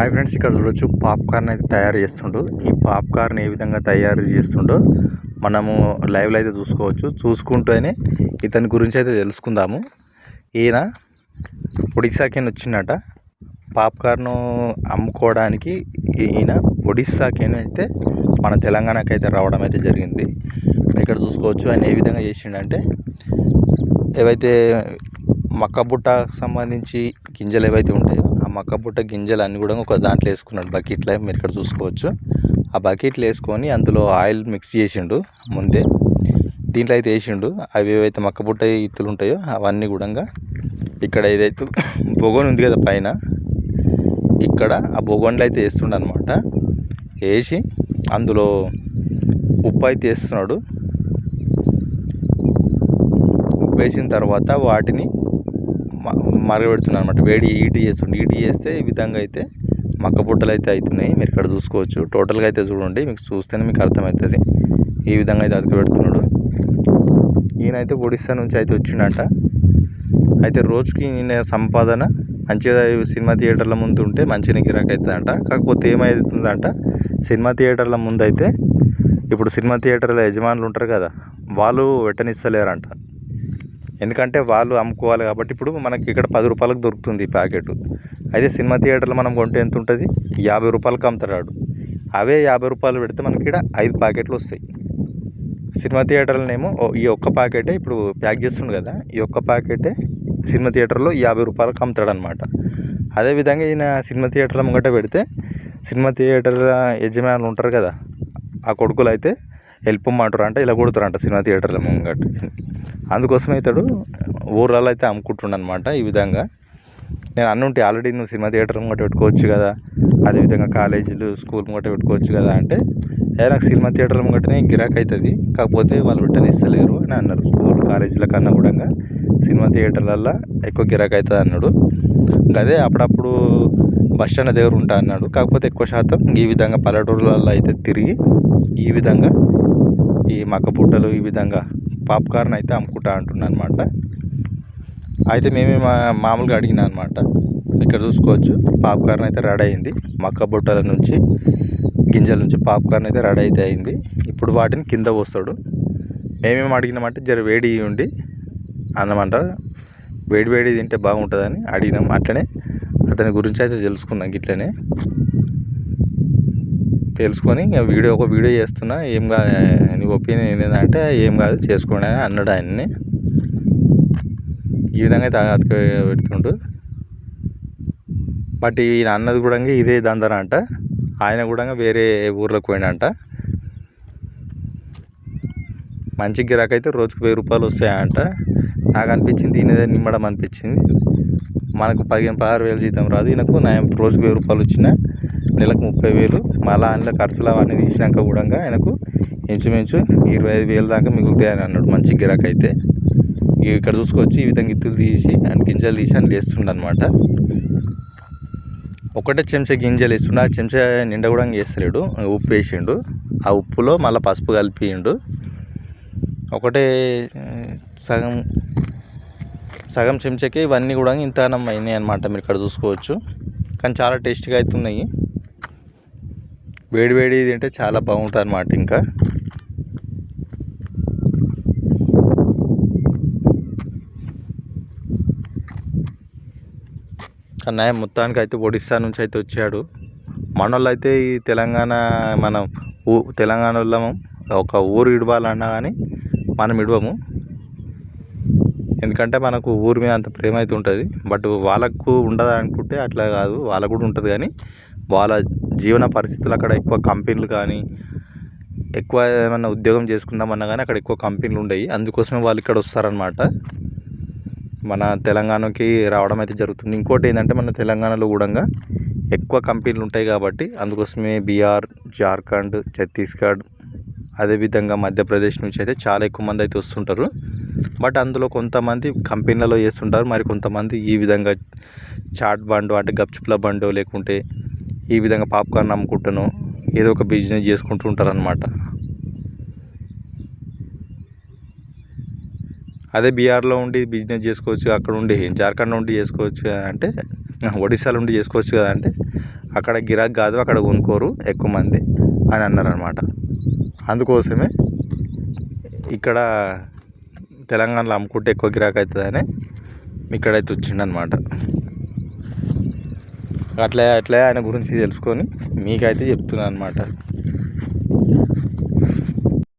Hi friends ఇక్కడ చూడొచ్చు popcorn అయితే తయారు చేస్తుండు. ఈ పాప్కార్న్ ఏ విధంగా తయారు చేస్తుండో మనము లైవ్లో అయితే చూసుకోవచ్చు. చూసుకుంటూనే ఇతని గురించి అయితే తెలుసుకుందాము. ఈయన ఒడిశాకి వచ్చిందట పాప్కార్న్ అమ్ముకోవడానికి ఈయన ఒడిస్సాకి అయితే మన తెలంగాణకి అయితే రావడం అయితే జరిగింది. ఇక్కడ చూసుకోవచ్చు ఆయన ఏ విధంగా చేసిండంటే ఏవైతే మక్క బుట్టకు సంబంధించి గింజలు ఏవైతే ఉంటాయో మక్క బుట్ట గింజలు అన్నీ కూడా ఒక దాంట్లో వేసుకున్నాడు. బకెట్లో మీరు ఇక్కడ చూసుకోవచ్చు. ఆ బకెట్లు వేసుకొని అందులో ఆయిల్ మిక్స్ చేసిండు ముందే. దీంట్లో అయితే వేసిండు. అవి ఏవైతే మక్క ఇత్తులు ఉంటాయో అవన్నీ కూడా ఇక్కడ ఏదైతే బొగోన్ ఉంది కదా పైన ఇక్కడ ఆ బొగోన్లో అయితే వేస్తుండ అనమాట వేసి అందులో ఉప్పు అయితే వేస్తున్నాడు. ఉప్పు వేసిన తర్వాత వాటిని మరగబెడుతున్నాను అనమాట వేడి ఈటీ చేస్తుండే. ఈటీ చేస్తే ఈ విధంగా అయితే మక్క బుట్టలు అయితే అవుతున్నాయి మీరు ఇక్కడ చూసుకోవచ్చు. టోటల్గా అయితే చూడండి. మీకు చూస్తేనే మీకు అర్థమవుతుంది. ఈ విధంగా అయితే అతికి పెడుతున్నాడు ఈయనైతే ఒడిస్సా నుంచి అయితే వచ్చిండంట. అయితే రోజుకి ఈయన సంపాదన మంచిగా సినిమా థియేటర్ల ముందు ఉంటే మంచిగా గిరాక్ అవుతుందంట. కాకపోతే ఏమవుతుందంట సినిమా థియేటర్ల ముందు అయితే ఇప్పుడు సినిమా థియేటర్ల యజమానులు ఉంటారు కదా వాళ్ళు వెట్టనిస్తలేరంట. ఎందుకంటే వాళ్ళు అమ్ముకోవాలి కాబట్టి ఇప్పుడు మనకి ఇక్కడ పది రూపాయలకు దొరుకుతుంది ఈ ప్యాకెట్. అయితే సినిమా థియేటర్లో మనం కొంటే ఎంత ఉంటుంది? యాభై రూపాయలకు అమ్ముతాడు అవే యాభై రూపాయలు పెడితే మనకి ఇక్కడ ఐదు ప్యాకెట్లు వస్తాయి. సినిమా థియేటర్లోనేమో ఈ ఒక్క ప్యాకెటే ఇప్పుడు ప్యాక్ చేస్తుండు కదా ఈ ఒక్క ప్యాకెటే సినిమా థియేటర్లో యాభై రూపాయలకు అమ్ముతాడు అనమాట అదేవిధంగా ఈయన సినిమా థియేటర్ల ముంగట పెడితే సినిమా థియేటర్ల యజమానులు ఉంటారు కదా ఆ కొడుకులు అయితే వెళ్ళిపోమంటారు అంటే ఇలా కొడుతారంట సినిమా థియేటర్ల ముంగట్ అందుకోసం ఇతడు ఊర్లలో అయితే అమ్ముకుంటుండనమాట ఈ విధంగా. నేను అన్నుంటే ఆల్రెడీ నువ్వు సినిమా థియేటర్ ముంగట పెట్టుకోవచ్చు కదా అదేవిధంగా కాలేజీలు స్కూల్ ముంగట పెట్టుకోవచ్చు కదా అంటే ఏ నాకు సినిమా థియేటర్ ముంగటనే గిరాక్ అవుతుంది కాకపోతే వాళ్ళు రిటర్న్ ఇస్తలేరు అని అన్నారు. స్కూల్ కాలేజీల కన్నా కూడా సినిమా థియేటర్లల్లో ఎక్కువ గిరాక్ అవుతుంది అన్నాడు. అదే అప్పుడప్పుడు బస్ స్టాండ్ దగ్గర ఉంటా అన్నాడు. కాకపోతే ఎక్కువ శాతం ఈ విధంగా పల్లెటూర్లలో అయితే తిరిగి ఈ విధంగా ఈ మక్క పుట్టలు ఈ విధంగా పాప్కార్న్ అయితే అమ్ముకుంటా అంటున్నా అనమాట అయితే మేమే మా మామూలుగా అడిగినా అనమాట ఇక్కడ చూసుకోవచ్చు పాప్కార్న్ అయితే రెడీ అయింది. మక్క బుట్టల నుంచి గింజల నుంచి పాప్కార్న్ అయితే రెడీ అయితే అయింది. ఇప్పుడు వాటిని కింద పోస్తాడు. మేమేం అడిగినామంటే జర వేడి ఉండి అన్నమాట. వేడి వేడి తింటే బాగుంటుందని అడిగినాం. అట్లనే అతని గురించి అయితే తెలుసుకున్నాం ఇట్లనే తెలుసుకొని వీడియో ఒక వీడియో చేస్తున్నా. ఏం కాదు నీ ఒపీనియన్ ఏంటంటే ఏం కాదు చేసుకోండి అని అన్నాడు ఆయన్ని. ఈ విధంగా అయితే అతక పెడుతుండు. బట్ ఈయన అన్నది కూడా ఇదే దందర అంట ఆయన కూడా వేరే ఊర్లోకి పోయినంట మంచి గిరాకైతే రోజుకు వెయ్యి రూపాయలు వస్తాయంట. నాకు అనిపించింది ఈయనదే నిమ్మడం అనిపించింది. మనకు పదిహేను పదహారు వేలు జీతం రాదు. ఈయనకు నయం రోజుకు వెయ్యి రూపాయలు వచ్చిన నెలకు ముప్పై వేలు మళ్ళీ అందులో ఖర్చులు అవన్నీ తీసినాక కూడా ఆయనకు ఇంచుమించు ఇరవై ఐదు వేలు దాకా మిగులుతాయి అని అన్నాడు మంచి గిరాక్ అయితే ఇక ఇక్కడ చూసుకోవచ్చు ఈ విధంగా గిత్తులు తీసి అండ్ గింజలు తీసి అని వేస్తుండ అనమాట ఒకటే చెంచా గింజలు వేస్తుండే. ఆ చెంచా నిండా కూడా వేస్తలేడు. ఉప్పు వేసిండు. ఆ ఉప్పులో మళ్ళీ పసుపు కలిపిండు ఒకటే సగం సగం చెంచాకే ఇవన్నీ కూడా ఇంత అయినాయి అనమాట మీరు ఇక్కడ చూసుకోవచ్చు. కానీ చాలా టేస్టీగా అయితే వేడివేడి వేడి వేడి తింటే చాలా బాగుంటుంది అనమాట ఇంకా. కన్నయ్య మొత్తానికి అయితే ఒడిస్సా నుంచి అయితే వచ్చాడు. మనోళ్ళు అయితే ఈ తెలంగాణ మనం ఊ తెలంగాణ వాళ్ళము. ఒక ఊరు ఇడవాలన్నా కానీ మనం ఇడవము. ఎందుకంటే మనకు ఊరి మీద అంత ప్రేమ అయితే ఉంటుంది బట్ వాళ్ళకు ఉండదు అనుకుంటే అట్లా కాదు. వాళ్ళకు కూడా ఉంటుంది కానీ వాళ్ళ జీవన పరిస్థితులు అక్కడ ఎక్కువ కంపెనీలు కానీ ఎక్కువ ఏమన్నా ఉద్యోగం చేసుకుందామన్నా కానీ అక్కడ ఎక్కువ కంపెనీలు ఉండేవి. అందుకోసమే వాళ్ళు ఇక్కడ వస్తారనమాట మన తెలంగాణకి రావడం అయితే జరుగుతుంది. ఇంకోటి ఏంటంటే మన తెలంగాణలో కూడా ఎక్కువ కంపెనీలు ఉంటాయి కాబట్టి అందుకోసమే బీహార్ జార్ఖండ్ ఛత్తీస్గఢ్ అదేవిధంగా మధ్యప్రదేశ్ నుంచి అయితే చాలా ఎక్కువ మంది అయితే వస్తుంటారు. బట్ అందులో కొంతమంది కంపెనీలలో చేస్తుంటారు. మరి కొంతమంది ఈ విధంగా చాట్ బండు అంటే గప్చుప్ల బండు లేకుంటే ఈ విధంగా పాప్కార్న్ అమ్ముకుంటాను ఏదో ఒక బిజినెస్ చేసుకుంటూ ఉంటారనమాట అదే బీహార్లో ఉండి బిజినెస్ చేసుకోవచ్చు అక్కడ ఉండి జార్ఖండ్ ఉండి చేసుకోవచ్చు కదా అంటే ఒడిశాలో ఉండి చేసుకోవచ్చు కదా అంటే అక్కడ గిరాక్ కాదు అక్కడ కొనుక్కోరు ఎక్కువ మంది అని అన్నారనమాట అందుకోసమే ఇక్కడ తెలంగాణలో అమ్ముకుంటే ఎక్కువ గిరాక్ అవుతుందని ఇక్కడైతే వచ్చిండనమాట అట్లే అట్లే ఆయన గురించి తెలుసుకొని మీకైతే చెప్తున్నాను అనమాట